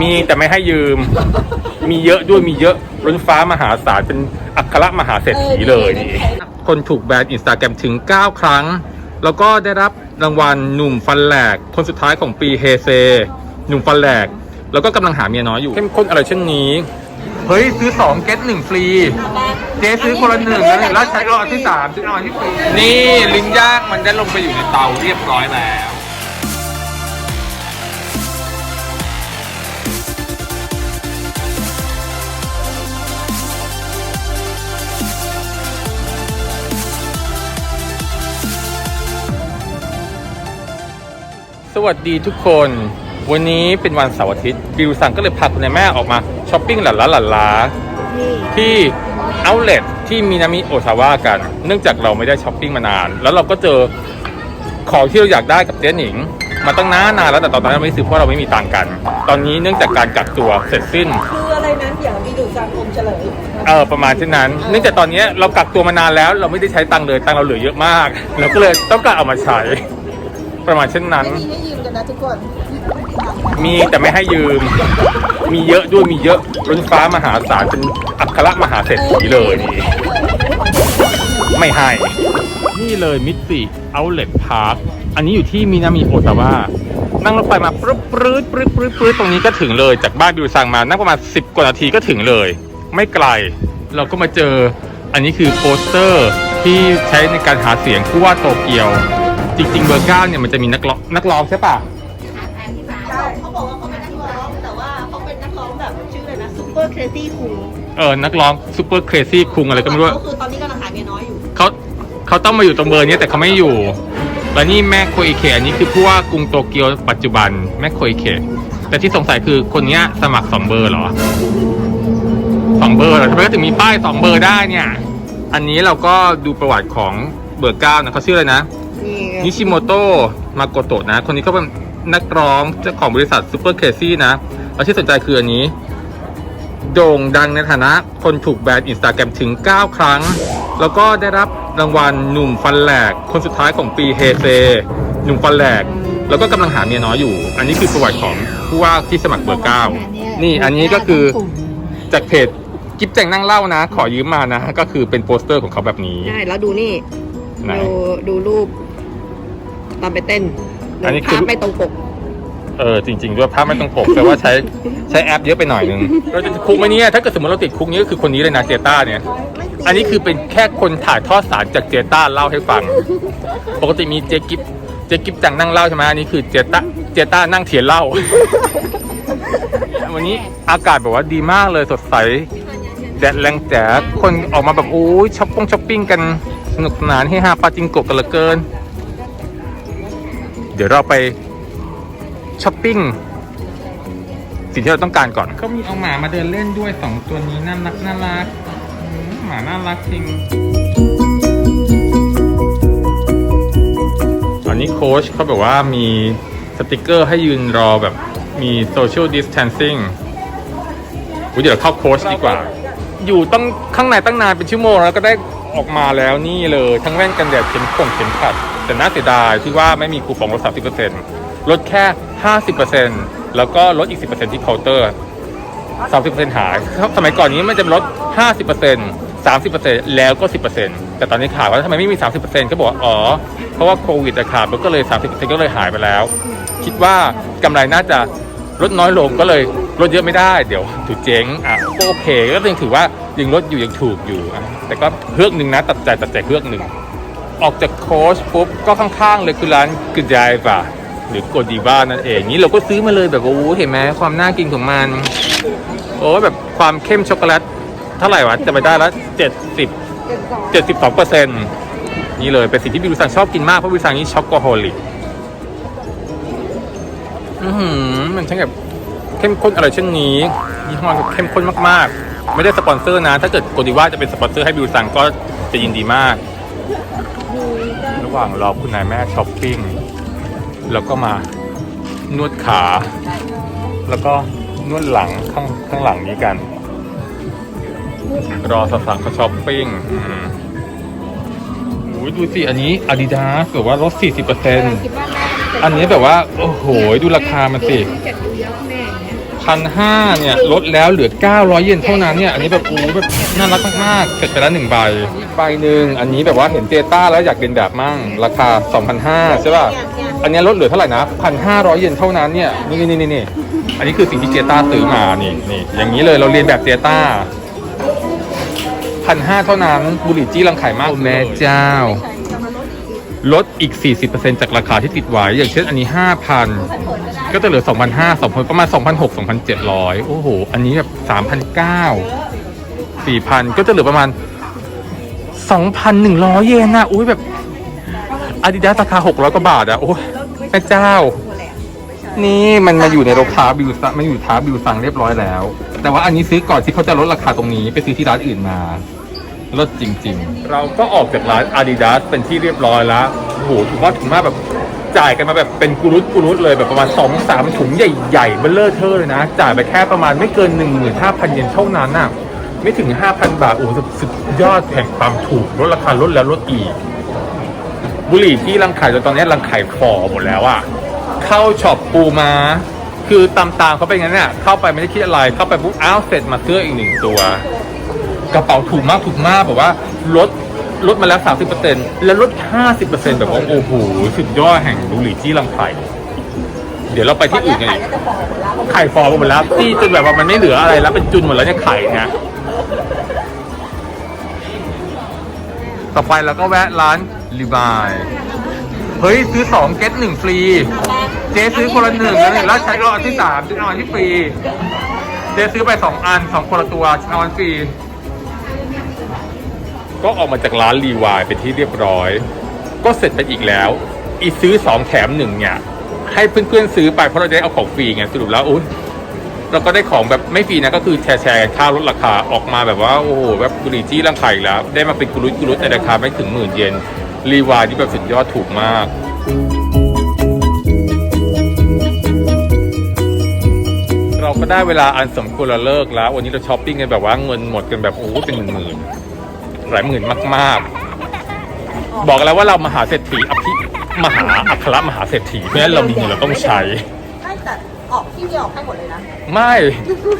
มีแต่ไม่ให้ยืม มีเยอะด้วยมีเยอะล้นฟ้ามหาศาลเป็นอัครมหาเศรษฐีเลยนี่คนถูกแบนอินสตาแกรมถึง 9 ครั้ง แล้วก็ได้รับรางวัลหนุ่มฟันแหลก คนสุดท้ายของปีเฮเซ หนุ่มฟันแหลก แล้วก็กำลังหาเมียน้อยอยู่เข้มข้นอะไรเช่นนี้ เฮ้ย ซื้อ 2 เก็ตหนึ่งฟรี เจ๊ซื้อคนละหนึ่งนะแล้วใช้รอบที่สามซื้อรอบที่ฟรีนี่ลิ้นย่างมันได้ลงไปอยู่ในเตาเรียบร้อยแล้ว สวัสดีทุกคน วันนี้เป็นวันเสาร์อาทิตย์บิวซังก็เลยพาคุณนายแม่ออกมาช้อปปิ้งหลั่นล้าหลั่นล้าที่เอาเล t ที่มินามิโอซาวะกัน เนื่องจากเราไม่ได้ช้อปปิ้งมานาน แล้วเราก็เจอของที่เราอยากได้กับเจ๊หนิง มาตั้งนานนานแล้วแต่ตอนนั้นเราไม่ซื้อเพราะเราไม่มีตังค์กัน ตอนนี้เนื่องจากการกักตัวเสร็จสิ้น คืออะไรนั้นเดี๋ยวมีดูสังคมเฉลยเออประมาณเช่นนั้น เนื่องจากตอนนี้เรากักตัวมานานแล้ว เราไม่ได้ใช้ตังค์เลยตังค์เราเหลือเยอะมากเราก็เลยต้องการเอามาใช้ ประมาณเช่นนั้น ไม่มีให้ยืมกันนะทุกคนมีแต่ไม่ให้ยืม มีเยอะด้วยมีเยอะล้นฟ้ามหาศาลเป็นอัครมหาเศรษฐีเลยนี่ไม่ให้ นี่เลยมิติเอาเล t พาร์คอันนี้อยู่ที่มินามิโอซาวะนั่งรถไฟมาปรึ๊ดปรึ๊ดปรึ๊ดปรึ๊ดปรึ๊ดตรงนี้ก็ถึงเลยจากบ้านบิวซังมานั่งประมาณ 10 กว่านาทีก็ถึงเลย ไม่ไกล เราก็มาเจอ อันนี้คือโปสเตอร์ที่ใช้ในการหาเสียงผู้ว่าโตเกียวจ ริง ๆ เบอร์เก้าเนี่ยมันจะมีนักร้องนักร้องใช่ปะเขาบอกว่าเขาเป็นนักร้องแต่ว่าเขาเป็นนักร้องแบบชื่ออะไรนะซูเปอร์เครซี่คูลเออนักร้องซูเปอร์เครซี่คุงอะไรก็ไม่รู้เขาคือตอนนี้กำลังหาเมียน้อยอยู่เขาเขาต้องมาอยู่ตรงเบอร์นี้แต่เขาไม่อยู่ แล้วนี่แม่โคอิเคอันนี้คือผู้ว่ากรุงโตเกียวปัจจุบันแม่โคอิเคแต่ที่สงสัยคือคนเนี้ยสมัครสองเบอร์เหรอสองเบอร์เหรอทำไมก็ถึงมีป้ายสองเบอร์ได้เนี่ย อันนี้เราก็ดูประวัติของเบอร์เก้านะเขาชื่ออะไรนะ นี่ไงนิชิโมโตะมาโกโตะนะ คนนี้ก็เป็นนักร้องเจ้าของบริษัทซูเปอร์เคซี่นะ แล้วที่สนใจคืออันนี้ โด่งดังในฐานะ คนถูกแบนอินสตาแกรมถึง 9 ครั้ง แล้วก็ได้รับรางวัลหนุ่มฟันแหลก คนสุดท้ายของปีเฮเซหนุ่มฟันแหลก แล้วก็กำลังหาเมียน้อยอยู่ อันนี้คือประวัติของผู้ว่าที่สมัครเบอร์เก้านี่อันนี้ก็คือจากเพจกิ๊บแจงนั่งเล่านะ ขอยืมมานะ ก็คือเป็นโปสเตอร์ของเขาแบบนี้ ใช่แล้วดูนี่ ไหน ดูดูรูป ตอนไปเต้นอันนี้คือ ภาพไม่ตรงปกเออจริงๆด้วยภาพไม่ต้องปกแต่ว่าใช้ใช้แอปเยอะไปหน่อยนึงเราจะคุกไหมเนี่ยถ้าเกิดสมมติเราติดคุกนี้ก็คือคนนี้เลยนะเจต้าเนี่ย อันนี้คือเป็นแค่คนถ่ายทอดสารจากเจต้าเล่าให้ฟัง ปกติมีเจกิฟเจกิฟจังนั่งเล่าใช่ไหมอันนี้คือเจต้าเจต้านั่งเถียนเล่า วันนี้อากาศแบบว่าดีมากเลยสดใสแดดแรงแจ๋คนออกมาแบบโอ้ยช้อปปิ้งช้อปปิ้งกันสนุกสนานให้ฮาปาจิงโกะกันเหลือเกินเดี๋ยวเราไปช้อปปิ้งสิ่งที่เราต้องการก่อน ก็มีเอาหมามาเดินเล่นด้วยสองตัวนี้น่ารักน่ารักอืมหมาน่ารักจริงอันนี้โค้ชเขาแบบว่ามีสติกเกอร์ให้ยืนรอแบบมีโซเชียลดิส a ทนซิ่งเดี๋ยวเราเข้าโค้ชดีกว่า อยู่ต้องข้างในตั้งนานเป็นชั่วโมงแล้วก็ได้ออกมาแล้วนี่เลย ทั้งแว่นกันแดดเข็มข่งเข็มขัด แต่น่าเสียดายที่ว่าไม่มีคูปองลด 30%ลดแค่ 50%แล้วก็ลดอีก 10%ที่เคาน์เตอร์ 30%หายสมัยก่อนนี้มันจะลด 50% 30%แล้วก็ 10%แต่ตอนนี้ข่าวว่าทำไมไม่มี 30%ก็บอกว่าอ๋อ เพราะว่าโควิดจะขาดมันก็เลย 30%ก็เลยหายไปแล้ว คิดว่ากำไรน่าจะลดน้อยลงก็เลยลดเยอะไม่ได้เดี๋ยวถูกเจ๊งอะก็โอเค ก็ยังถือว่ายังลดอยู่ยังถูกอยู่ แต่ก็เพือกหนึ่งนะตัดใจตัดใจเพือกหนึ่ง ออกจากโค้ชปุ๊บก็ข้างๆเลยคือร้านกึจายป่ะหรือโกดีบ้านั่นเองนี่เราก็ซื้อมาเลยแบบโอ้เห็นไหมความน่ากินของมันโอ้แบบความเข้มช็อกโกแลตเท่าไหร่วะจะไปได้ล้วเจ็ดสิบเจ็ดสิบสองเปอร์เซ็นต์นี่เลยเป็นสิ่งที่บิวซังชอบกินมากเพราะบิวซังนี่ช็อกโกโฮลิกอือหือมันช่างแบบเข้มข้นอะไรเช่นนี้ยี่ห้อเข้มข้นมากๆ ไม่ได้สปอนเซอร์นะ ถ้าเกิดโกดีว่าจะเป็นสปอนเซอร์ให้บิวซังก็จะยินดีมาก ระหว่างรอคุณนายแม่ช้อปปิ้ง แล้วก็มานวดขา แล้วก็นวดหลังข้างข้างหลังนี้กัน รอสาวๆเขาช้อปปิ้งอืมโอ้ยดูสิ อันนี้ Adidas แบบว่าลด40%คิดว่าแม่อันนี้แบบว่า โอ้โห ดูราคามันสิเจ็ดดูเยอะแม่อย่างเงี้ย พันห้าเนี่ยลดแล้วเหลือ 900 เยนเท่านั้นเนี่ย อันนี้แบบโอ้แบบน่ารักมากๆเสร็จไปแล้วหนึ่งใบใบหนึ่งอันนี้แบบว่าเห็นเจต้าแล้วอยากเรียนแบบมั่งราคา 2,500ใช่ป่ะอันนี้ลดเหลือเท่าไหร่นะ 1,500 เยนเท่านั้นเนี่ยนี่นี่นี่นี่อันนี้คือสิ่งที่เจต้าซื้อมานี่นี่อย่างนี้เลยเราเรียนแบบเจต้าพันห้าเท่านั้นบุหรี่จี้รังไข่มากแม่เจ้า ลดอีก 40%จากราคาที่ติดไว้ อย่างเช่นอันนี้ 5,000 ก็จะเหลือ 2,500 2,000ประมาณ2,600 2,700 โอ้โห อันนี้แบบ3,900 4,000 ก็จะเหลือประมาณ 2,100 เยนนะอุ้ยแบบอาดิดาสราคา 600 กว่าบาทอะโอ้ยแม่เจ้า นี่มันมาอยู่ในราคาบิวซังมันอยู่ท้าบิวซังเรียบร้อยแล้ว แต่ว่าอันนี้ซื้อก่อนที่เขาจะลดราคาตรงนี้ไปซื้อที่ร้านอื่นมา ลดจริงๆเราก็ออกจากร้าน Adidas เป็นที่เรียบร้อยแล้วโอ้โหถือว่าถึงมากแบบจ่ายกันมาแบบเป็นกุรุตกุรุตเลยแบบประมาณ2อสามถุงใหญ่ๆเบลเลอร์เทอร์เลยนะ จ่ายไปแค่ประมาณไม่เกิน 15,000 เยนเท่านั้นน่ะ ไม่ถึง 5,000 บาท โอ้โหสุดยอดแห่งความถูกลดราคาลดแล้วลดอีก บุหรี่ที่รังขายจนตอนนี้รังขายฟอหมดแล้วอะเข้าช็อปปูมา คือตามตามๆเขาไปงั้นเนี่ยเข้าไปไม่ได้คิดอะไรเข้าไปปุ๊บอ้าวเสร็จมาเสื้ออีกหนึ่งตัว กระเป๋าถูกมากถูกมากแบบว่าลดลดมาแล้ว 30%แล้วลด 50%แบบว่าโอ้โหสุดยอดแห่งบุหรี่จี้ลำไผ่เดี๋ยวเราไปที่อื่นกันอีกไข่ฟองหมดแล้วจี้จนแบบว่ามันไม่เหลืออะไรแล้วเป็นจุนหมดแล้วเนี่ยไข่เนี่ยต่อไปเราก็แวะร้านรีบายเฮ้ย ซื้อสองเก็ตหนึ่งฟรี เจ๊ซื้อคนละหนึ่งแล้วใช้รอบที่สามซื้อรางวัลที่ฟรี เจ๊ซื้อไปสองอันสองคนละตัวรางวัลฟรี ก็ออกมาจากร้านรีวายเป็นที่เรียบร้อย ก็เสร็จไปอีกแล้ว อีซื้อสองแถมหนึ่งเนี่ยให้เพื่อนๆซื้อไปเพราะเราจะได้เอาของฟรีไงสรุปแล้วอุ้ยเราก็ได้ของแบบไม่ฟรีนะก็คือแชร์แชร์กันค่าลดราคาออกมาแบบว่าโอ้โหแบบบุหรี่จี้ร่างไข่แล้ว ได้มาเป็นกุลุตกุลุตในราคาไม่ถึงหมื่นเยนรีวายนี่แบบสุดยอดถูกมากเราก็ได้เวลาอันสมควรละเลิกแล้ว วันนี้เราช้อปปิ้งกันแบบว่าเงินหมดกันแบบโอ้เป็นหมื่นๆ หลายหมื่นมาก ๆ บอกแล้วว่าเรามหาเศรษฐีอภิมหาอัครมหาเศรษฐีเพราะฉะนั้นเรามีเงินเราต้องใช้ ไม่แต่ออกที่นี่ออกให้หมดเลยนะ ไม่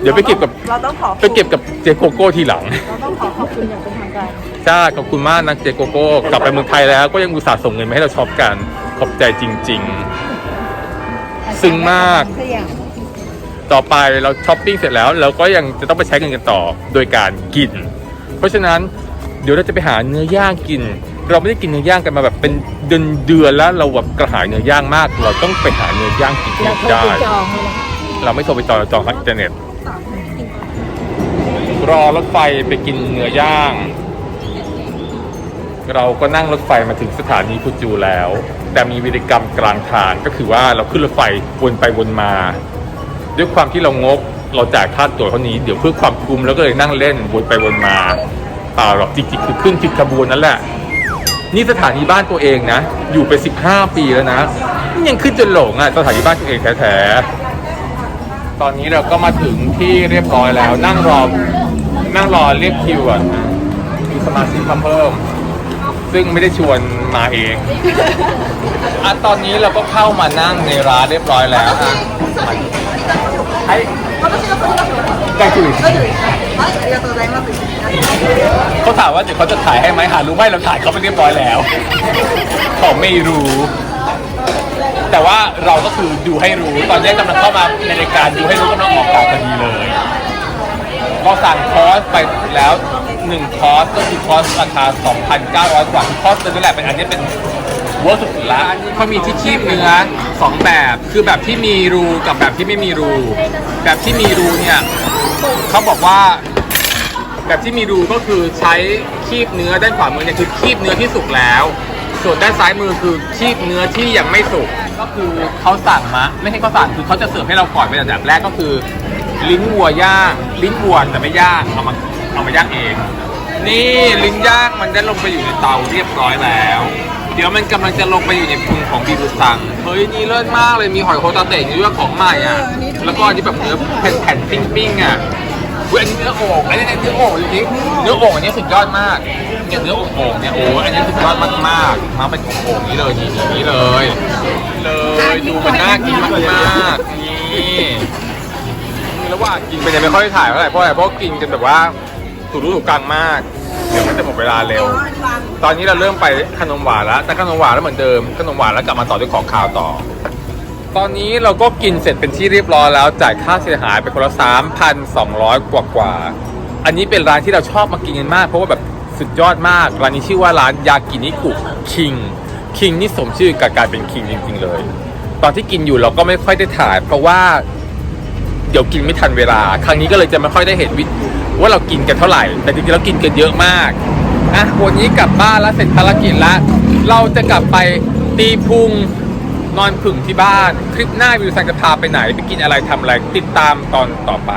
เดี๋ยวไปเก็บกับเราต้องขอไปเก็บกับเจโกโก้ทีหลัง เราต้องขอขอบคุณอย่างเป็นทางการ จ้าขอบคุณมากนะเจโกโก้กลับไปเมืองไทยแล้ว ก็ยังอุตส่าห์ส่งเงินมาให้เราช็อปกัน ขอบใจจริง ๆ ซึ้งมาก เสี่ยงต่อไปเราช้อปปิ้งเสร็จแล้วเราก็ยังจะต้องไปใช้เงินกันต่อโดยการกิน เพราะฉะนั้น เดี๋ยวเราจะไปหาเนื้อย่างกิน เราไม่ได้กินเนื้อย่างกันมาแบบเป็นเดือนเดือนๆแล้วเราแบบกระหายเนื้อย่างมาก เราต้องไปหาเนื้อย่างกินที่ได้เราไม่โทรไปจองเราจองทางอินเทอร์เน็ต รอรถไฟไปกินเนื้อย่าง เราก็นั่งรถไฟมาถึงสถานีฟูจูแล้ว แต่มีวิธีกรรมกลางทางก็คือว่าเราขึ้นรถไฟวนไปวนมา ด้วยความที่เรางกเราจ่ายค่าตั๋วเท่านี้เดี๋ยวเพื่อความคุ้มแล้วก็เลยนั่งเล่นวนไปวนมาเปล่าหรอกจริงๆคือขึ้นจุดขบวนนั่นแหละ นี่สถานีบ้านตัวเองนะ อยู่ไป 15 ปีแล้วนะนี่ยังขึ้นจนหลงอะสถานีบ้านตัวเองแท้ๆตอนนี้เราก็มาถึงที่เรียบร้อยแล้ว นั่งรอนั่งรอเรียกคิวอะมีสมาชิกมาเพิ่ม ซึ่งไม่ได้ชวนมาเองอะตอนนี้เราก็เข้ามานั่งในร้านเรียบร้อยแล้วอะให้ ได้คุย ありがとうございます。 เขาถามว่าเดี๋ยวเขาจะถ่ายให้ไหมหารู้ไหมเราถ่ายเขาไปเรียบร้อยแล้ว เขาไม่รู้ แต่ว่าเราก็คือดูให้รู้ ตอนนี้กำลังเข้ามาในรายการดูให้รู้กำลังออกอากาศพอดีเลย ก็สั่งคอร์สไปแล้วหนึ่งคอร์สก็คือคอร์สราคา 2,900 กว่าคอร์สตัวนี้แหละเป็นอันนี้เป็น เวิร์กสุดๆละเขามีที่คีบเนื้อสองแบบ คือแบบที่มีรูกับแบบที่ไม่มีรู แบบที่มีรูเนี่ยเขาบอกว่า แบบที่มีรูก็คือใช้คีบเนื้อด้านขวามือเนี่ยคือคีบเนื้อที่สุกแล้ว ส่วนด้านซ้ายมือคือคีบเนื้อที่ยังไม่สุก ก็คือเขาสั่งมา ไม่ใช่เขาสั่งคือเขาจะเสิร์ฟให้เราก่อนเป็นอันดับแรกก็คือ ลิ้นวัวย่างลิ้นวัวแต่ไม่ย่างเอามาเอามาย่างเองนี่ลิ้นย่างมันได้ลงไปอยู่ในเตาเรียบร้อยแล้ว เดี๋ยวมันกำลังจะลงไปอยู่ในพุงของบีรุซัง เฮ้ยนี่เลิศมากเลยมีหอยโคตาเตะนี่ด้วยของใหม่อะ แล้วก็อันนี้แบบเนื้อแผ่นๆปิ้งๆอะเว้ยอันนี้เนื้อโอ่งอันนี้เนื้อโอ่งจริงๆเนื้อโอ่งอันนี้สุดยอดมาก เนี่ยเนื้อโอ่งๆเนี่ยโอ้อันนี้สุดยอดมากมากมาเป็นโอ่งๆนี้เลยนี่นี่เลย เลยดูมันน่ากินมากๆนี่ว่ากินไปเนี่ยไม่ค่อยถ่ายเท่าไหร่เพราะอะไรเพราะกินกันแบบว่าถูกรู้ถูกกลางมาก เดี๋ยวมันจะหมดเวลาเร็ว ตอนนี้เราเริ่มไปขนมหวานแล้วแต่ขนมหวานแล้วเหมือนเดิมขนมหวานแล้วกลับมาต่อด้วยของคาวต่อ ตอนนี้เราก็กินเสร็จเป็นที่เรียบร้อยแล้วจ่ายค่าเสียหายไปคนละ3,200 กว่ากว่า อันนี้เป็นร้านที่เราชอบมากินกันมาก เพราะว่าแบบสุดยอดมากร้านนี้ชื่อว่าร้านยากินิกุคิงคิงนี่สมชื่อกับการเป็นคิงจริง ๆ เลย ตอนที่กินอยู่เราก็ไม่ค่อยได้ถ่าย เพราะว่าเดี๋ยวกินไม่ทันเวลา ครั้งนี้ก็เลยจะไม่ค่อยได้เห็นวิ ว่าเรากินกันเท่าไหร่ แต่จริงๆเรากินกันเยอะมากนะวันนี้กลับบ้านแล้วเสร็จภารกิจแล้วเราจะกลับไปตีพุงนอนผึ่งที่บ้าน คลิปหน้าวิวซังจะพาไปไหนไปกินอะไรทำอะไรติดตามตอนต่อไป